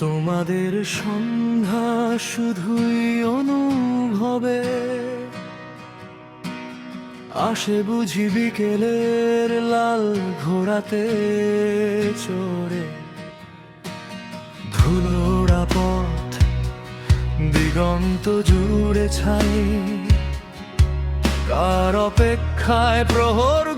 তোমাদের সন্ধ্যা শুধুই অনুভবে। আসে বুঝি বিকেলের লাল ঘোড়াতে চড়ে। ধুলোড়া পথ, দিগন্ত জুড়ে ছাই। কার অপেক্ষায় প্রহর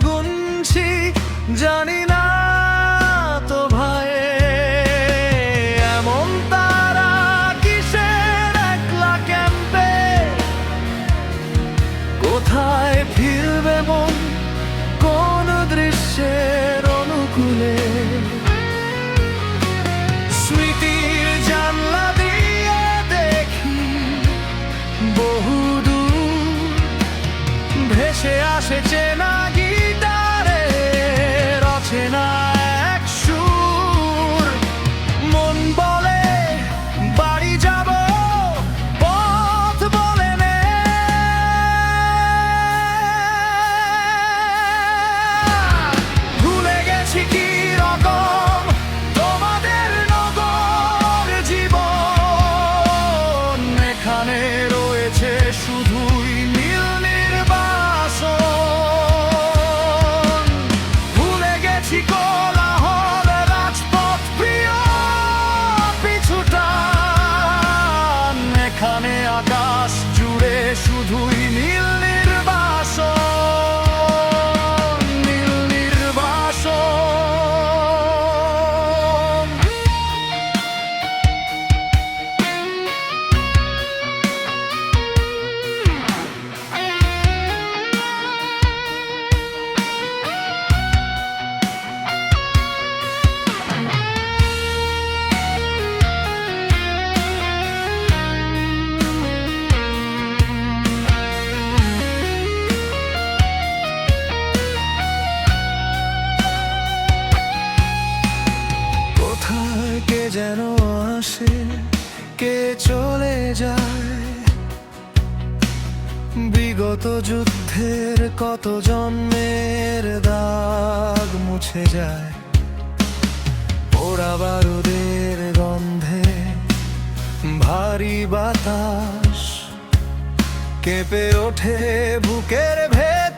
ভেসে আসে চেনা গিটারে রচনা এক সুর। মন বলে, বাড়ি যাব, পথ বলে নে। ভুলে গেছি কি রকম তোমাদের নগর এখানে রয়েছে শুধুই আকাশ জুড়ে শুধুই যেন আসে, কে চলে যায়। বিগত যুদ্ধের কত জন্মের দাগ মুছে যায়। পোড়া বারুদের গন্ধে ভারী বাতাস কেঁপে ওঠে বুকের ভেতর।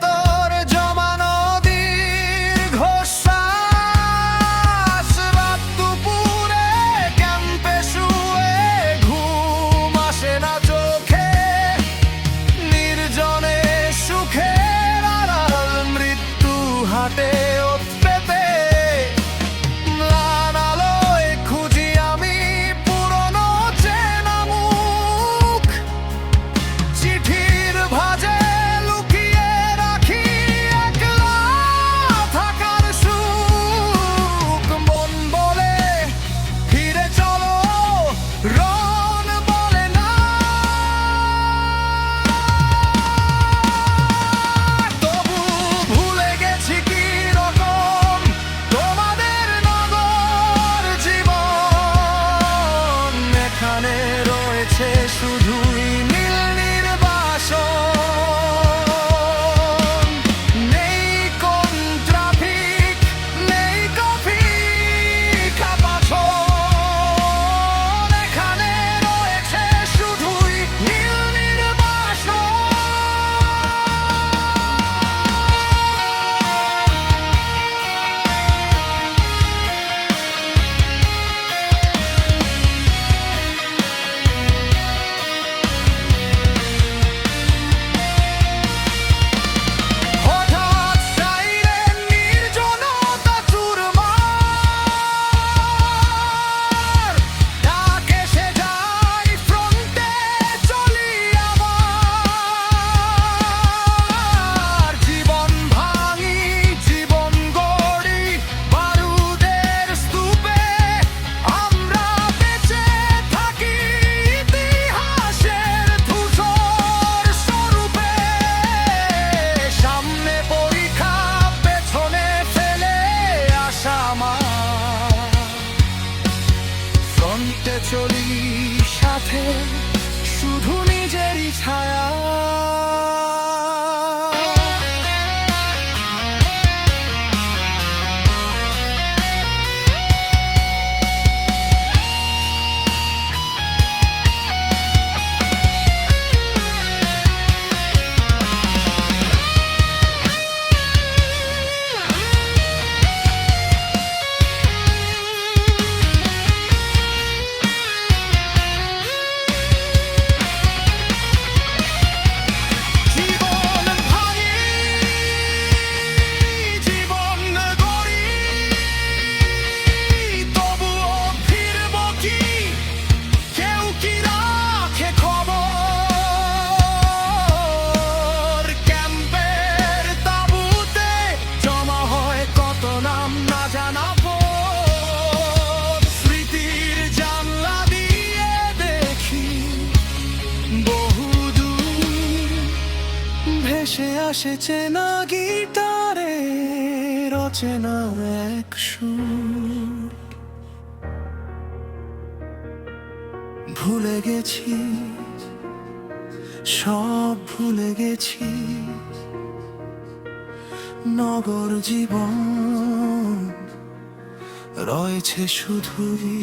মা ফ্রন্টে চলি সাথে শুধু নিজেরই ছায়া। বাতাসে চেনা গিটারে রচেনা এক সুর। ভুলে গেছি, সব ভুলে গেছি। নগর জীবন রয়েছে শুধুই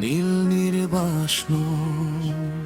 নীল নির্বাসন।